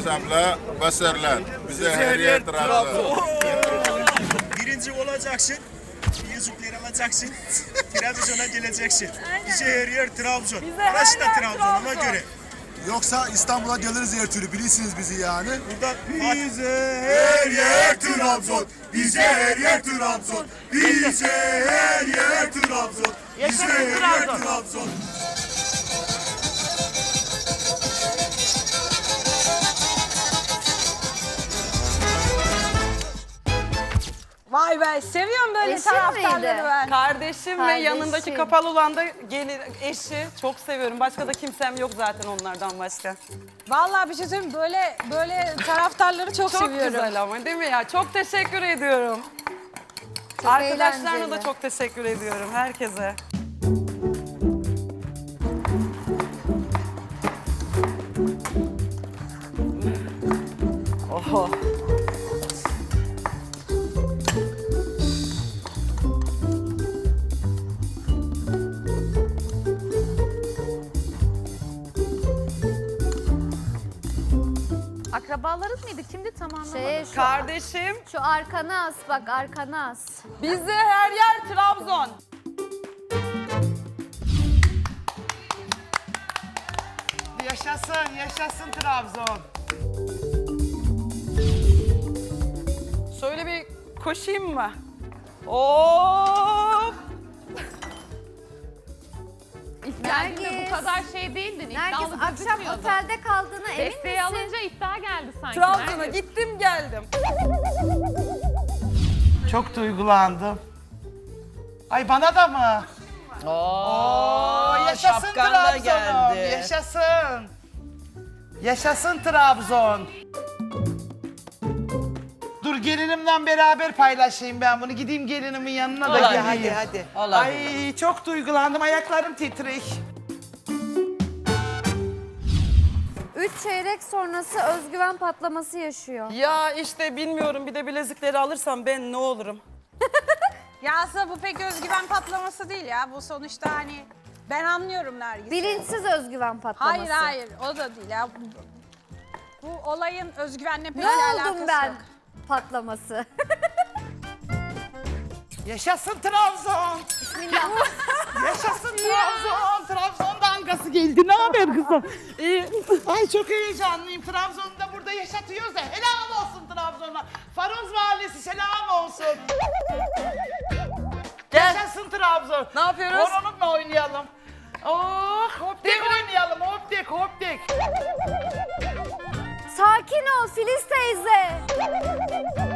Abla. Başarılar. Bize her yer Trabzon. Birinci olacaksın. Yüzükleri alacaksın. Trabzon'a geleceksin. Bize her yer Trabzon. Burası da Trabzon ona göre. Yoksa İstanbul'a geliriz her türlü bilirsiniz bizi yani. Burada Bize her yer Trabzon. Bize her yer Trabzon. Bize her yer Trabzon. Bize her yer Trabzon. Vay be seviyorum böyle Eşin taraftarları miydi? ben. Kardeşim ve Kardeşim. yanındaki kapalı olan da gelin eşi. Çok seviyorum. Başka da kimsem yok zaten onlardan başka. Vallahi bir şey söyleyeyim mi? böyle böyle taraftarları çok, Çok seviyorum. güzel ama değil mi ya? Çok teşekkür ediyorum. Arkadaşlarına da eğlenceli. çok teşekkür ediyorum. Herkese. Akrabaların mıydı? Kimdi tam anlamadım. Şey, şu, Kardeşim, şu arkana as bak arkana as. bizde her yer Trabzon. Yaşasın, yaşasın Trabzon. Şöyle bir koşayım mı? Hop! Geldiğinde Nergis. bu kadar şey değildin. Nergis iddialı akşam gözükmüyordun. otelde kaldığına emin Desteği misin? alınca iddia geldi sanki. Trabzon'a Nergis. gittim geldim. Çok duygulandım. Ay bana da mı? Oo, yaşasın Trabzon'um. Yaşasın. Yaşasın Trabzon. Dur gelinimle beraber paylaşayım ben bunu. Gideyim gelinimin yanına da geleyim. hadi hadi. Ay çok duygulandım. Ayaklarım titrek. Üç çeyrek sonrası özgüven patlaması yaşıyor. Ya işte bilmiyorum bir de bilezikleri alırsam ben ne olurum? Ya aslında bu pek özgüven patlaması değil ya. Bu sonuçta hani ben anlıyorum Nergis'i. Bilinçsiz özgüven patlaması. Hayır hayır o da değil ya. Bu, olayın özgüvenle pek Ne bir alakası oldum ben yok. Patlaması? Yaşasın Trabzon. Yaşasın Trabzon. Trabzon damgası geldi. Ne haber kızım? İyi. Ay çok heyecanlıyım. Trabzon'u da burada yaşatıyoruz da. Helal olsun Trabzon'a. Faroz Mahallesi selam olsun. Yaşasın Trabzon. Ne yapıyoruz? Horonumla oynayalım. Oh, hopdek oynayalım. Hopdek, hopdek. Sakin ol Filiz teyze.